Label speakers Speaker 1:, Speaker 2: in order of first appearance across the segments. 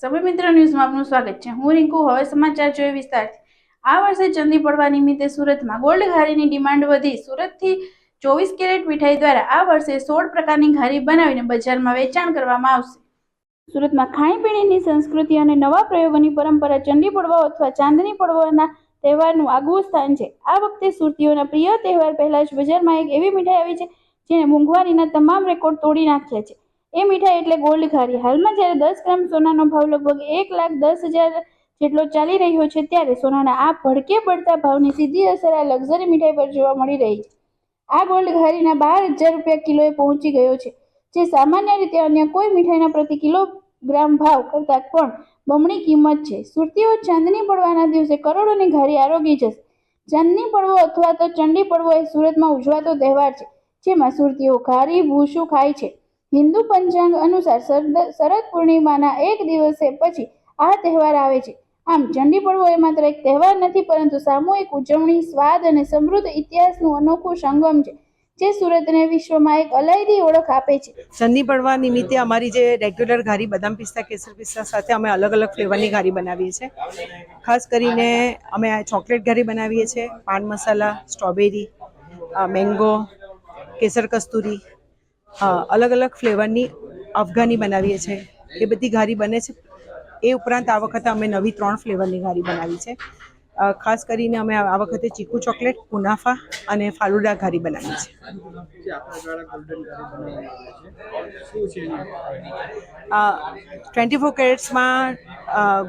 Speaker 1: સમય મિત્ર ન્યૂઝમાં આપનું સ્વાગત છે. હું રિંકુ, હવે સમાચાર જોઈએ વિસ્તારથી. આ વર્ષે ચંદી પડવા નિમિત્તે સુરતમાં ગોલ્ડ ઘારીની ડિમાન્ડ વધી. સુરતથી ચોવીસ કેરેટ મીઠાઈ દ્વારા આ વર્ષે સોળ પ્રકારની ઘારી બનાવીને બજારમાં વેચાણ કરવામાં આવશે. સુરતમાં ખાણીપીણીની સંસ્કૃતિ અને નવા પ્રયોગોની પરંપરા ચંદી પડવા અથવા ચાંદની પડવાના તહેવારનું આગવું સ્થાન છે. આ વખતે સુરતીઓના પ્રિય તહેવાર પહેલા જ બજારમાં એક એવી મીઠાઈ આવી છે, જેણે મોંઘવારીના તમામ રેકોર્ડ તોડી નાખ્યા છે. એ મીઠાઈ એટલે ગોલ્ડ ઘારી હાલમાં જ્યારે દસ ગ્રામ સોનાનો ભાવ લગભગ એક લાખ દસ હજાર જેટલો ચાલી રહ્યો છે, ત્યારે સોનાના આ ભડકે પડતા ભાવની સીધી અસર આ લક્ઝરી મીઠાઈ પર જોવા મળી રહી છે. આ ગોલ્ડ ઘારીના બાર હજાર રૂપિયા કિલોએ પહોંચી ગયો છે, જે સામાન્ય રીતે અન્ય કોઈ મીઠાઈના પ્રતિ કિલોગ્રામ ભાવ કરતાં પણ બમણી કિંમત છે. સુરતીઓ ચાંદની પડવાના દિવસે કરોડોની ઘારી આરોગી જશે. ચાંદની પડવો અથવા તો ચંડી પડવો એ સુરતમાં ઉજવાતો તહેવાર છે, જેમાં સુરતીઓ ઘારી ભૂસું ખાય છે. હિન્દુ પંચાંગ અનુસાર શરદ પૂર્ણિમાના એક દિવસે પછી આ તહેવાર આવે છે. આમ ચંડી પડવો એ માત્ર એક તહેવાર નથી, પરંતુ સામૂહિક ઉજવણી, સ્વાદ અને સમૃદ્ધ ઇતિહાસનું અનોખું સંગમ છે, જે સુરતને વિશ્વમાં એક અલાયદી ઓળખ આપે છે.
Speaker 2: ચંદી પડવા નિમિત્તે અમારી જે રેગ્યુલર ઘારી, બદામ પિસ્તા, કેસર પિસ્તા સાથે અમે અલગ અલગ ફ્લેવરની ઘારી બનાવીએ છીએ. ખાસ કરીને અમે ચોકલેટ ઘારી બનાવીએ છીએ, પાન મસાલા, સ્ટ્રોબેરી મેંગો, કેસર કસ્તુરી અલગ અલગ ફ્લેવરની અફઘાની બનાવીએ છીએ એ બધી ઘારી બને છે. એ ઉપરાંત આ વખતે અમે નવી ત્રણ ફ્લેવરની ઘારી બનાવી છે. ખાસ કરીને અમે આ વખતે ચીકુ ચોકલેટ મુનાફા અને ફાલુડા ઘારી બનાવી છે. ટ્વેન્ટી ફોર કેરેટ્સમાં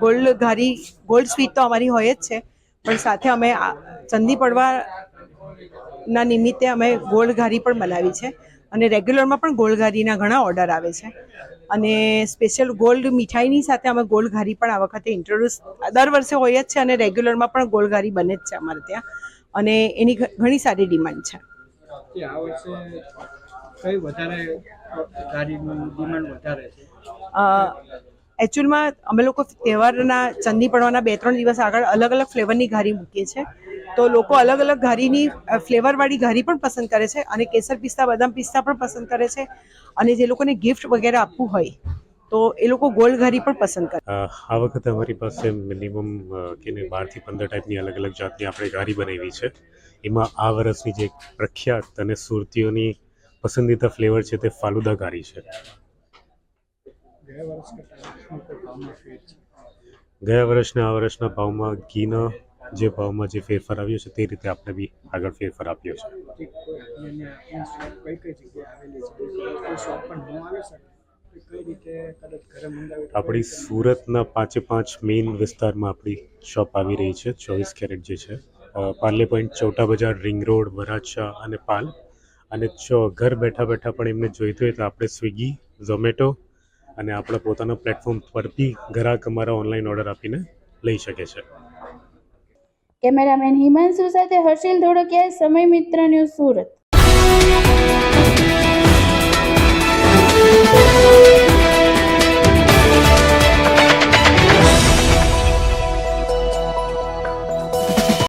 Speaker 2: ગોલ્ડ ઘારી, ગોલ્ડ સ્વીટ તો અમારી હોય જ છે. પણ સાથે અમે ચંદી પડવાના નિમિત્તે અમે ગોલ્ડ ઘારી પણ બનાવી છે. અને રેગ્યુલરમાં પણ ગોળઘારીના ઘારીના ઘણા ઓર્ડર આવે છે. અને સ્પેશિયલ ગોલ્ડ મીઠાઈની સાથે અમે ગોળઘારી પણ આ વખતે ઇન્ટ્રોડ્યુસ દર વર્ષે હોય જ છે અને રેગ્યુલરમાં પણ ગોળઘારી બને જ છે અમારે ત્યાં. અને એની ઘણી સારી ડિમાન્ડ છે.
Speaker 3: કઈ વધારે ડિમાન્ડ વધારે છે?
Speaker 2: એકચ્યુઅલમાં અમે લોકો તહેવારના ચંદી પડવાના બે ત્રણ દિવસ આગળ અલગ અલગ ફ્લેવરની ઘારી મૂકીએ છીએ. તો લોકો અલગ અલગ ઘારીની ફ્લેવરવાળી ઘારી પણ પસંદ કરે છે અને કેસર પિસ્તા, બદામ પિસ્તા પણ પસંદ કરે છે અને જે લોકોને ગિફ્ટ વગેરે આપવું હોય, તો એ લોકો ગોલ્ડ ઘારી પણ પસંદ કરે.
Speaker 4: આ વખતે અમારી પાસે મિનિમમ કે બારથી પંદર ટાઈપની અલગ અલગ જાતની આપણે ઘારી બનાવી છે. એમાં આ વર્ષની જે પ્રખ્યાત અને સુરતીઓની પસંદીદા ફ્લેવર છે તે ફાલુદા ઘારી છે.
Speaker 3: ગયા
Speaker 4: વર્ષના આ વર્ષના ભાવમાં ઘીના જે ભાવમાં જે ફેરફાર આવ્યો છે તે રીતે આપણે બી આગળ ફેરફાર આપ્યો છે.
Speaker 3: આપણી
Speaker 4: સુરતના પાંચે પાંચ મેઇન વિસ્તારમાં આપણી શોપ આવી રહી છે ચોવીસ કેરેટ જે છે. પાર્લે પોઈન્ટ ચોટા બજાર રિંગ રોડ વરાછા અને પાલ. અને જો ઘર બેઠા બેઠા પણ એમને જોઈતું હોય તો આપણે સ્વિગી ઝોમેટો અને આપણા પોતાના પ્લેટફોર્મ પર બી ગ્રાહક અમારા ઓનલાઈન ઓર્ડર આપીને લઈ શકે છે.
Speaker 1: કેમેરામેન હિમાંશુ સાથે હર્ષિલ ધોળકિયા સમય મિત્ર ન્યૂઝ સુરત.